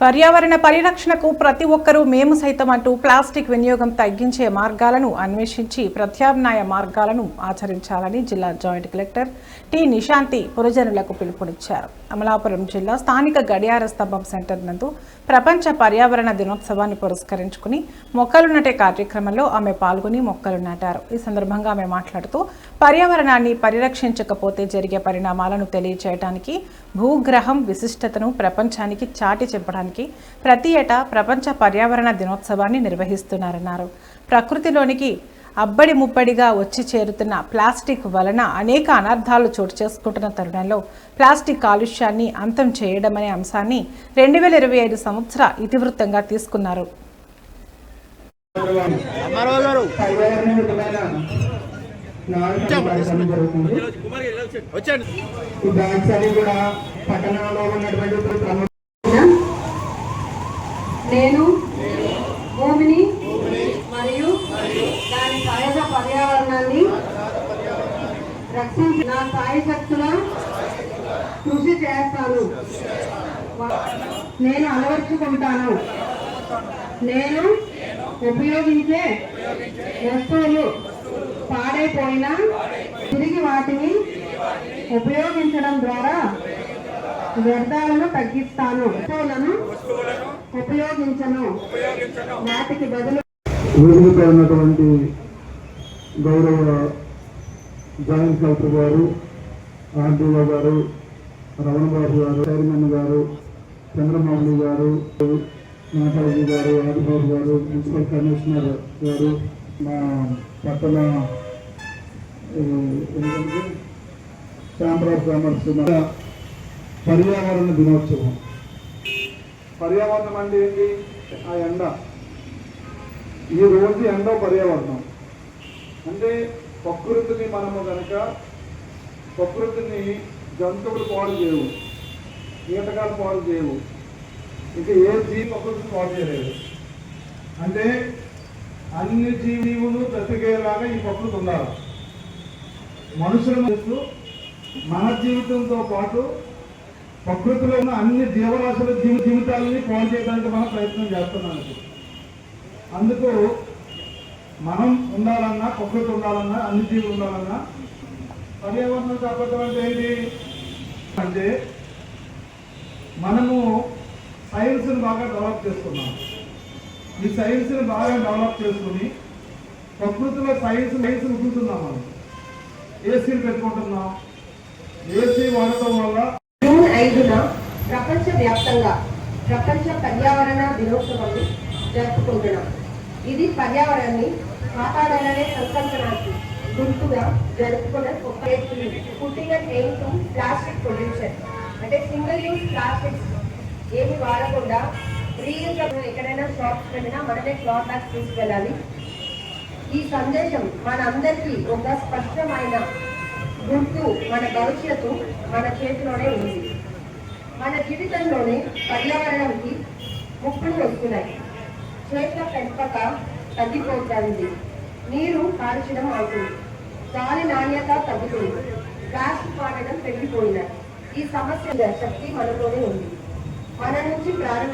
పర్యావరణ పరిరక్షణకు ప్రతి ఒక్కరూ మేము సైతం అంటూ ప్లాస్టిక్ వినియోగం తగ్గించే మార్గాలను అన్వేషించి ప్రత్యామ్నాయ మార్గాలను ఆచరించాలని జిల్లా జాయింట్ కలెక్టర్ టి నిశాంతి పురజనులకు పిలుపునిచ్చారు. అమలాపురం జిల్లా స్థానిక గడియార స్తంభం సెంటర్ నందు ప్రపంచ పర్యావరణ దినోత్సవాన్ని పురస్కరించుకుని మొక్కలు నాటే కార్యక్రమంలో ఆమె పాల్గొని మొక్కలు నాటారు. ఈ సందర్భంగా ఆమె మాట్లాడుతూ పర్యావరణాన్ని పరిరక్షించకపోతే జరిగే పరిణామాలను తెలియచేయడానికి భూగ్రహం విశిష్టతను ప్రపంచానికి చాటి చెప్పడానికి ప్రతి ఏటా ప్రపంచ పర్యావరణ దినోత్సవాన్ని నిర్వహిస్తున్నారన్నారు. ప్రకృతిలోనికి అబ్బడి ముబ్బడిగా వచ్చి చేరుతున్న ప్లాస్టిక్ వలన అనేక అనర్థాలు చోటు చేసుకుంటున్న తరుణంలో ప్లాస్టిక్ కాలుష్యాన్ని అంతం చేయడం అనే అంశాన్ని రెండు వేల ఇరవై ఐదు సంవత్సర ఇతివృత్తంగా తీసుకున్నారు. కూడా పట్టణంలో ఉన్నటువంటి నేను భూమిని మరియు దాని సహజ పర్యావరణాన్ని రక్షించి నా సాయి శక్తుల కృషి చేస్తాను. నేను అలవర్చుకుంటాను. నేను ఉపయోగించే వస్తువులు పాడైపోయినా తిరిగి వాటిని ఉపయోగించడం ద్వారా వ్యర్థాలను తగ్గిస్తాను. వస్తువులను ఉపయోగించను. వాటికి బదులు వేదికపై ఉన్నటువంటి గౌరవ జాయింట్ కలెక్టర్ గారు ఆర్డీఓ గారు రమణ బాబు గారు చైర్మన్ గారు చంద్రమౌళి గారు నాటాజీ గారు ఆదిబాబు గారు మున్సిపల్ కమిషనర్ గారు మా పట్టణ ఛాంబర్ ఆఫ్ కామర్స్ పర్యావరణ దినోత్సవం. పర్యావరణం అంటే ఏంటి? ఆ ఎండ. ఈ రోజు ఎండో పర్యావరణం. అంటే ప్రకృతిని మనము కనుక ప్రకృతిని జంతువులు పాడు చేయవు కీటకాలు పాడు చేయవు ఇంకా ఏ జీవి ప్రకృతిని పాడు చేయలేదు. అంటే అన్ని జీవులు బ్రతికేలాగా ఈ ప్రకృతి ఉండాలి. మనుషుల మన జీవితంతో పాటు ప్రకృతిలో ఉన్న అన్ని జీవరాశుల జీవ జీవితాలని పాడు చేయడానికి మనం ప్రయత్నం చేస్తున్నాం అందుకు మనం ఉండాలన్నా ప్రకృతి ఉండాలన్నా అన్ని జీవులు ఉండాలన్నా పర్యావరణం కాపాడటం అంటే ఏంటి? అంటే మనము సైన్స్ని బాగా డెవలప్ చేసుకున్నాం ఈ సైన్స్ని బాగా డెవలప్ చేసుకుని ప్రకృతిలో సైన్స్ సైన్స్ ఉంటున్నాం మనం. ఏసీలు పెట్టుకుంటున్నాం. ఏసీ వాడటం వల్ల ఐదున ప్రపంచ వ్యాప్తంగా ప్రపంచ పర్యావరణ దినోత్సవాన్ని జరుపుకుంటున్నాం. ఇది పర్యావరణాన్ని కాపాడాలనే సంకల్పనానికి గుర్తుగా జరుపుకునే ఒక పుట్టిన ఎయిమ్ టు ప్లాస్టిక్ పొల్యూషన్. అంటే సింగిల్ యూజ్ ప్లాస్టిక్స్ ఏమి వాడకుండా రీయూజ్ ఎక్కడైనా షాప్స్ వెళ్ళినా మనమే క్లాత్ బ్యాగ్స్ తీసుకెళ్ళాలి. ఈ సందేశం మనందరికీ ఒక స్పష్టమైన గుర్తు మన భవిష్యత్తు మన చేతిలోనే ఉంది. మన జీవితంలోనే పర్యావరణానికి ముప్పులు వస్తున్నాయి. చేతుల పెంపక తగ్గిపోతుంది. నీరు కాల్చడం అవుతుంది. గాలి నాణ్యత తగ్గుతుంది. ప్లాస్టిక్ వాడడం పెరిగిపోయినాయి ఈ సమస్య శక్తి మనలోనే ఉంది. మన నుంచి ప్రారంభ